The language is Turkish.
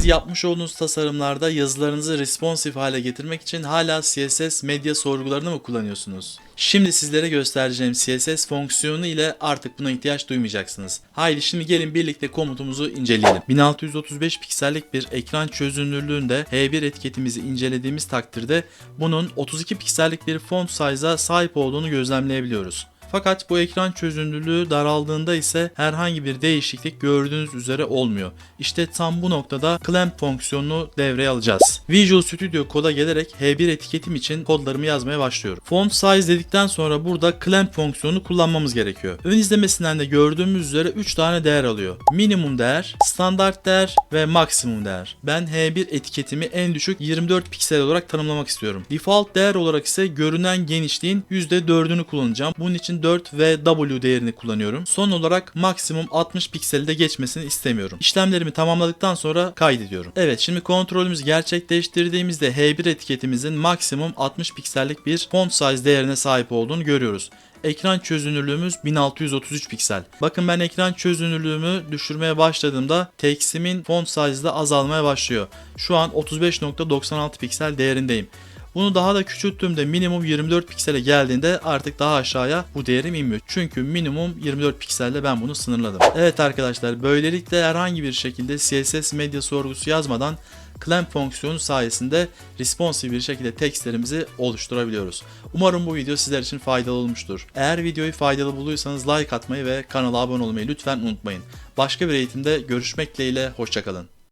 Siz yapmış olduğunuz tasarımlarda yazılarınızı responsive hale getirmek için hala CSS medya sorgularını mı kullanıyorsunuz? Şimdi sizlere göstereceğim CSS fonksiyonu ile artık buna ihtiyaç duymayacaksınız. Haydi şimdi gelin birlikte komutumuzu inceleyelim. 1635 piksellik bir ekran çözünürlüğünde H1 etiketimizi incelediğimiz takdirde bunun 32 piksellik bir font size'a sahip olduğunu gözlemleyebiliyoruz. Fakat bu ekran çözünürlüğü daraldığında ise herhangi bir değişiklik gördüğünüz üzere olmuyor. İşte tam bu noktada clamp fonksiyonunu devreye alacağız. Visual Studio Code'a gelerek H1 etiketim için kodlarımı yazmaya başlıyorum. Font size dedikten sonra burada clamp fonksiyonunu kullanmamız gerekiyor. Ön izlemesinden de gördüğümüz üzere 3 tane değer alıyor. Minimum değer, standart değer ve maksimum değer. Ben H1 etiketimi en düşük 24 piksel olarak tanımlamak istiyorum. Default değer olarak ise görünen genişliğin %4'ünü kullanacağım. Bunun için 4 ve W değerini kullanıyorum. Son olarak maksimum 60 pikseli de geçmesini istemiyorum. İşlemlerimi tamamladıktan sonra kaydediyorum. Evet şimdi kontrolümüzü gerçekleştirdiğimizde H1 etiketimizin maksimum 60 piksellik bir font size değerine sahip olduğunu görüyoruz. Ekran çözünürlüğümüz 1633 piksel. Bakın ben ekran çözünürlüğümü düşürmeye başladığımda teximin font size de azalmaya başlıyor. Şu an 35.96 piksel değerindeyim. Bunu daha da küçülttüğümde minimum 24 piksele geldiğinde artık daha aşağıya bu değerim inmiyor. Çünkü minimum 24 pikselle ben bunu sınırladım. Evet arkadaşlar böylelikle herhangi bir şekilde CSS medya sorgusu yazmadan clamp fonksiyonu sayesinde responsive bir şekilde tekstlerimizi oluşturabiliyoruz. Umarım bu video sizler için faydalı olmuştur. Eğer videoyu faydalı bulduysanız like atmayı ve kanala abone olmayı lütfen unutmayın. Başka bir eğitimde görüşmek dileğiyle, hoşçakalın.